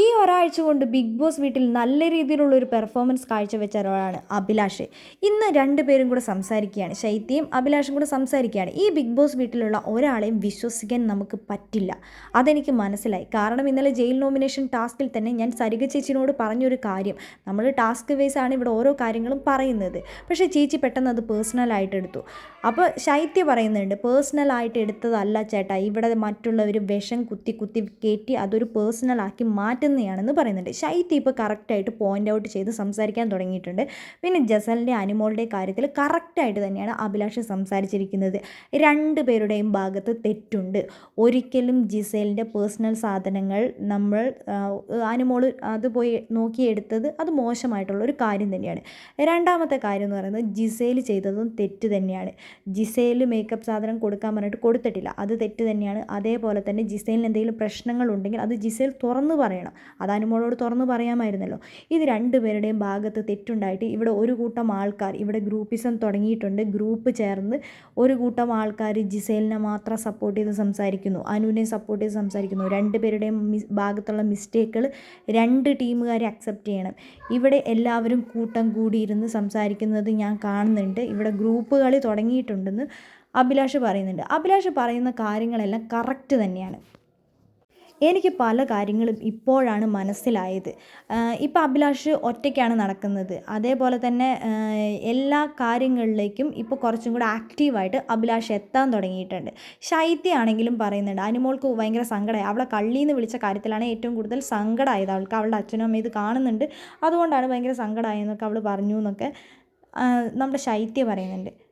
ഈ ഒരാഴ്ച കൊണ്ട് ബിഗ് ബോസ് വീട്ടിൽ നല്ല രീതിയിലുള്ള ഒരു പെർഫോമൻസ് കാഴ്ചവെച്ച ഒരാളാണ് അഭിലാഷ്. ഇന്ന് രണ്ടുപേരും കൂടെ സംസാരിക്കുകയാണ്. ശൈത്യയും അഭിലാഷും കൂടെ സംസാരിക്കുകയാണ്. ഈ ബിഗ് ബോസ് വീട്ടിലുള്ള ഒരാളെയും വിശ്വസിക്കാൻ നമുക്ക് പറ്റില്ല. അതെനിക്ക് മനസ്സിലായി. കാരണം ഇന്നലെ ജയിൽ നോമിനേഷൻ ടാസ്കിൽ തന്നെ ഞാൻ സരിക ചേച്ചിനോട് പറഞ്ഞൊരു കാര്യം. നമ്മൾ ടാസ്ക് വൈസ് ആണ് ഇവിടെ ഓരോ കാര്യങ്ങളും പറയുന്നത്. പക്ഷേ ചേച്ചി പെട്ടെന്ന് അത് പേഴ്സണലായിട്ട് എടുത്തു. അപ്പോൾ ശൈത്യ പറയുന്നുണ്ട് പേഴ്സണലായിട്ട് എടുത്തതല്ല ചേട്ടാ. ഇവിടെ മറ്റുള്ളവർ വിഷം കുത്തി കുത്തി കയറ്റി അതൊരു പേഴ്സണലാക്കി മാറ്റുന്നതാണെന്ന് പറയുന്നുണ്ട്. ഷൈറ്റ് ഇപ്പോൾ കറക്റ്റായിട്ട് പോയിന്റ് ഔട്ട് ചെയ്ത് സംസാരിക്കാൻ തുടങ്ങിയിട്ടുണ്ട്. പിന്നെ ജസലിന്റെ അനുമോളുടെ കാര്യത്തിൽ കറക്റ്റായിട്ട് തന്നെയാണ് അഭിലാഷ് സംസാരിച്ചിരിക്കുന്നത്. രണ്ട് പേരുടെയും ഭാഗത്ത് തെറ്റുണ്ട്. ഒരിക്കലും ജിസേലിന്റെ പേഴ്സണൽ സാധനങ്ങൾ നമ്മൾ അനുമോൾ അത് പോയി നോക്കിയെടുത്തത് അത് മോശമായിട്ടുള്ള ഒരു കാര്യം തന്നെയാണ്. രണ്ടാമത്തെ കാര്യം എന്ന് പറയുന്നത് ജിസേൽ ചെയ്തതും തെറ്റ് തന്നെയാണ്. ജിസേൽ മേക്കപ്പ് സാധനം കൊടുക്കാൻ പറഞ്ഞിട്ട് കൊടുത്തിട്ടില്ല. അത് തെറ്റ് തന്നെയാണ്. അതേപോലെ തന്നെ ജിസേലിന് എന്തെങ്കിലും പ്രശ്നങ്ങളുണ്ടെങ്കിൽ അത് ജിസേൽ തുറന്നു പറയണം. അത് അനുമോളോട് തുറന്നു പറയാമായിരുന്നല്ലോ. ഇത് രണ്ടുപേരുടെയും ഭാഗത്ത് തെറ്റുണ്ടായിട്ട് ഇവിടെ ഒരു കൂട്ടം ആൾക്കാർ ഇവിടെ ഗ്രൂപ്പിസം തുടങ്ങിയിട്ടുണ്ട്. ഗ്രൂപ്പ് ചേർന്ന് ഒരു കൂട്ടം ആൾക്കാർ ജിസേലിനെ മാത്രം സപ്പോർട്ട് ചെയ്ത് സംസാരിക്കുന്നു. അനുവിനെ സപ്പോർട്ട് ചെയ്ത് സംസാരിക്കുന്നു. രണ്ടുപേരുടെയും മിസ് ഭാഗത്തുള്ള മിസ്റ്റേക്കുകൾ രണ്ട് ടീമുകാരെ അക്സെപ്റ്റ് ചെയ്യണം. ഇവിടെ എല്ലാവരും കൂട്ടം കൂടിയിരുന്ന് സംസാരിക്കുന്നത് ഞാൻ കാണുന്നുണ്ട്. ഇവിടെ ഗ്രൂപ്പ് കളി തുടങ്ങിയിട്ടുണ്ടെന്ന് അഭിലാഷ് പറയുന്നുണ്ട്. അഭിലാഷ് പറയുന്ന കാര്യങ്ങളെല്ലാം കറക്റ്റ് തന്നെയാണ്. എനിക്ക് പല കാര്യങ്ങളും ഇപ്പോഴാണ് മനസ്സിലായത്. ഇപ്പോൾ അഭിലാഷ് ഒറ്റയ്ക്കാണ് നടക്കുന്നത്. അതേപോലെ തന്നെ എല്ലാ കാര്യങ്ങളിലേക്കും ഇപ്പോൾ കുറച്ചും കൂടെ ആക്റ്റീവായിട്ട് അഭിലാഷ് എത്താൻ തുടങ്ങിയിട്ടുണ്ട്. ശൈത്യാണെങ്കിലും പറയുന്നുണ്ട് അനുമോൾക്ക് ഭയങ്കര സങ്കടമായി അവളെ കള്ളിന്ന് വിളിച്ച കാര്യത്തിലാണ് ഏറ്റവും കൂടുതൽ സങ്കടമായത് അവൾക്ക് അവളുടെ അച്ഛനും അമ്മയും ഇത് കാണുന്നുണ്ട്. അതുകൊണ്ടാണ് ഭയങ്കര സങ്കടമായെന്നൊക്കെ അവൾ പറഞ്ഞു എന്നൊക്കെ നമ്മുടെ ശൈത്യ പറയുന്നുണ്ട്.